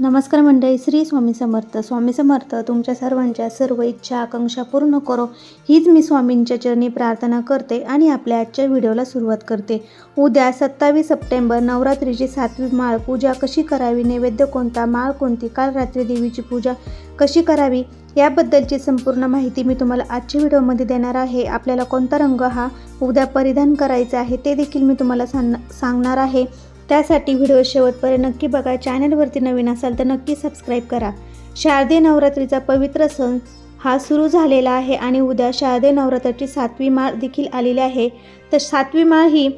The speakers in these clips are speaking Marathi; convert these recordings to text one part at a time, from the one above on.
नमस्कार मंडळी श्री स्वामी समर्थ. स्वामी समर्थ तुमच्या सर्वांच्या सर्व इच्छा आकांक्षा पूर्ण करो. हीच मी स्वामींच्या चरणी प्रार्थना करते आणि आपल्या आजच्या व्हिडिओला सुरुवात करते. उद्या सत्तावीस सप्टेंबर नवरात्रीची सातवी माळ. पूजा कशी करावी? नैवेद्य कोणता? माळ कोणती? काल रात्री देवीची पूजा कशी करावी? याबद्दलची संपूर्ण माहिती मी तुम्हाला आजच्या व्हिडिओमध्ये देणार आहे. आपल्याला कोणता रंग हा उद्या परिधान करायचा आहे ते देखील मी तुम्हाला सांग सांगणार आहे. त्यासाठी व्हिडिओ शेवटपर्यंत नक्की बघा. चॅनलवरती नवीन असाल तर नक्की सबस्क्राईब करा. शारदीय नवरात्रीचा पवित्र सण हा सुरू झालेला आहे आणि उद्या शारदीय नवरात्राची सातवी माळ देखील आलेली आहे. तर सातवी माळ ही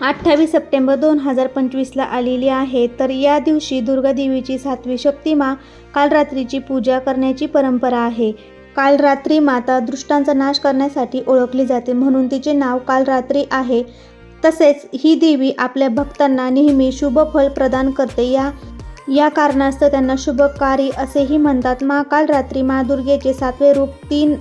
अठ्ठावीस सप्टेंबर दोन हजार पंचवीसला आलेली आहे. तर या दिवशी दुर्गादेवीची सातवी शक्तिमा काल रात्रीची पूजा करण्याची परंपरा आहे. काल रात्री माता दृष्टांचा नाश करण्यासाठी ओळखली जाते म्हणून तिचे नाव काल रात्री आहे. तसेच ही देवी आपल्या भक्तांना नेहमी शुभ फल प्रदान करते. या या कारणास्तव त्यांना शुभकारी असेही म्हणतात. मा काल रात्री मा दुर्गेचे सातवे रूप तीन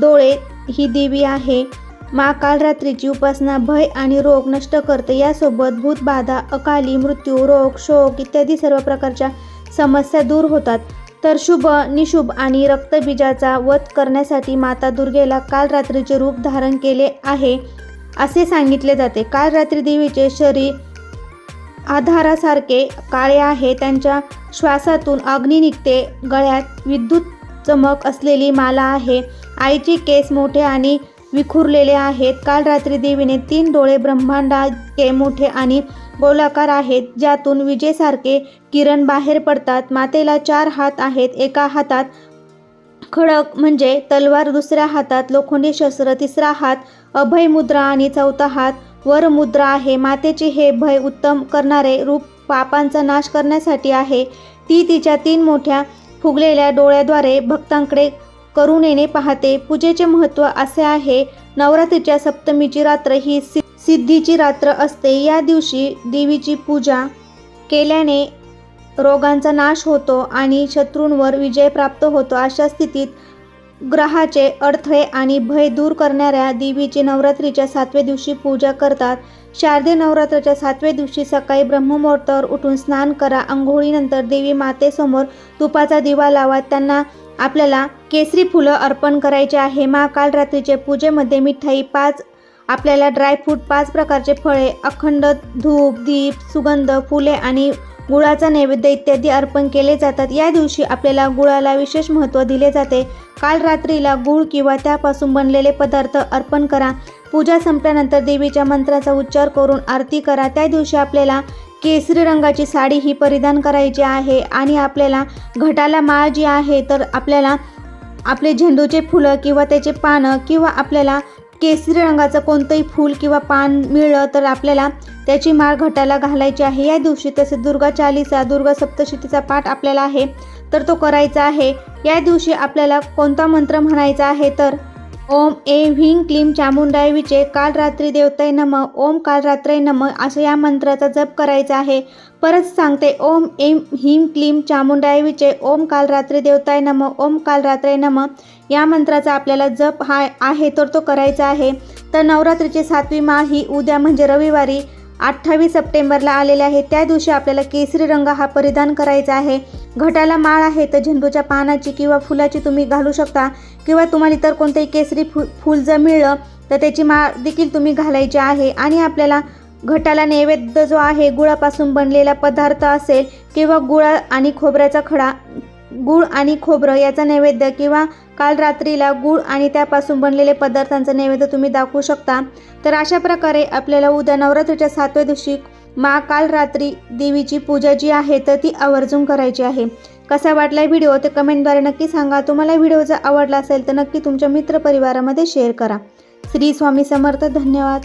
डोळे ही देवी आहे. मा काल रात्रीची उपासना भय आणि रोग नष्ट करते. यासोबत भूतबाधा अकाली मृत्यू रोग शोक इत्यादी सर्व प्रकारच्या समस्या दूर होतात. तर शुभ निशुभ आणि रक्तबीजाचा वध करण्यासाठी माता दुर्गेला काल रात्रीचे रूप धारण केले आहे. असे सांगितले जाते. काल रात्री देवीचे शरीर आधारासारखे काळे आहे. त्यांच्या श्वासातून अग्नी निघते. गळ्यात विद्युत चमक असलेली माला आहे. आईचे केस मोठे आणि विखुरलेले आहेत. काल रात्री देवीने तीन डोळे ब्रह्मांडाचे मोठे आणि गोलाकार आहेत. ज्यातून विजेसारखे किरण बाहेर पडतात. मातेला चार हात आहेत. एका हातात खडक म्हणजे तलवार दुसऱ्या हातात लोखंडी शस्त्र तिसरा हात अभय मुद्रा आणि चौथा हात. वर मुद्रा आहे. मातेचे हे भय उत्तम करणारे रूप पापांचा नाश करण्यासाठी आहे. ती तिच्या तीन मोठ्या फुगलेल्या डोळ्याद्वारे भक्तांकडे करुणेने पाहते. पूजेचे महत्त्व असे आहे नवरात्रीच्या सप्तमीची रात्र ही सि सिद्धीची रात्र असते. या दिवशी देवीची पूजा केल्याने रोगांचा नाश होतो आणि शत्रूंवर विजय प्राप्त होतो अशा स्थितीत ग्रहाचे अडथळे आणि भय दूर करणाऱ्या देवीची नवरात्रीच्या सातव्या दिवशी पूजा करतात. शारदे नवरात्राच्या सातव्या दिवशी सकाळी ब्रह्ममुहूर्तावर उठून स्नान करा. आंघोळीनंतर देवी मातेसमोर तुपाचा दिवा लावा. त्यांना आपल्याला केसरी फुलं अर्पण करायचे आहे. महाकाल रात्रीच्या पूजेमध्ये मिठाई पाच आपल्याला ड्रायफ्रूट पाच प्रकारचे फळे अखंड धूप दीप सुगंध फुले आणि गुळाचा नैवेद्य इत्यादी अर्पण केले जातात. या दिवशी आपल्याला गुळाला विशेष महत्त्व दिले जाते. काल रात्रीला गुळ किंवा त्यापासून बनलेले पदार्थ अर्पण करा. पूजा संपल्यानंतर देवीच्या मंत्राचा उच्चार करून आरती करा. त्या दिवशी आपल्याला केसरी रंगाची साडी ही परिधान करायची आहे आणि आपल्याला घटाला माळ जी आहे तर आपल्याला आपले झेंडूचे फुलं किंवा त्याचे पानं किंवा आपल्याला केसरी रंगाचं कोणतंही फूल किंवा पान मिळलं तर आपल्याला त्याची माळ घटाला घालायची आहे. या दिवशी तसेच दुर्गा चालीसा दुर्गा सप्तशतीचा पाठ आपल्याला आहे. तर तो करायचा आहे. या दिवशी आपल्याला कोणता मंत्र म्हणायचा आहे? तर ओम ए व्हीं क्लीम चामुंडाय विचे काल रात्री देवताय नम ओम काल रात्री नम असं या मंत्राचा जप करायचा आहे. परत सांगते ओम एम ह्रीं क्लीम चामुंडाय विचे ओम काल रात्री देवताय नम ओम काल रात्री नम या मंत्राचा आपल्याला जप हा आहे तर तो करायचा आहे. तर नवरात्रीची सातवी माळ ही उद्या म्हणजे रविवारी अठ्ठावीस सप्टेंबरला आलेले आहे. त्या दिवशी आपल्याला केसरी रंग हा परिधान करायचा आहे. घटाला माळ आहे तर झेंडूच्या पानाची किंवा फुलाची तुम्ही घालू शकता. किंवा तुम्हाला इतर कोणतंही केसरी फु फूल जर मिळलं तर त्याची माळ देखील तुम्ही घालायची आहे. आणि आपल्याला घटाला नैवेद्य जो आहे गुळापासून बनलेला पदार्थ असेल किंवा गुळा आणि खोबऱ्याचा खडा गूळ आणि खोबरं याचा नैवेद्य किंवा काल रात्रीला गूळ आणि त्यापासून बनलेले पदार्थांचा नैवेद्य तुम्ही दाखवू शकता. तर अशा प्रकारे आपल्याला उद्या नवरात्रीच्या सातव्या दिवशी मा काल रात्री देवीची पूजा जी आहे तर ती आवर्जून करायची आहे. कसा वाटला व्हिडिओ? ते कमेंटद्वारे नक्की सांगा. तुम्हाला व्हिडिओ जर आवडला असेल तर नक्की तुमच्या मित्रपरिवारामध्ये शेअर करा. श्री स्वामी समर्थ धन्यवाद.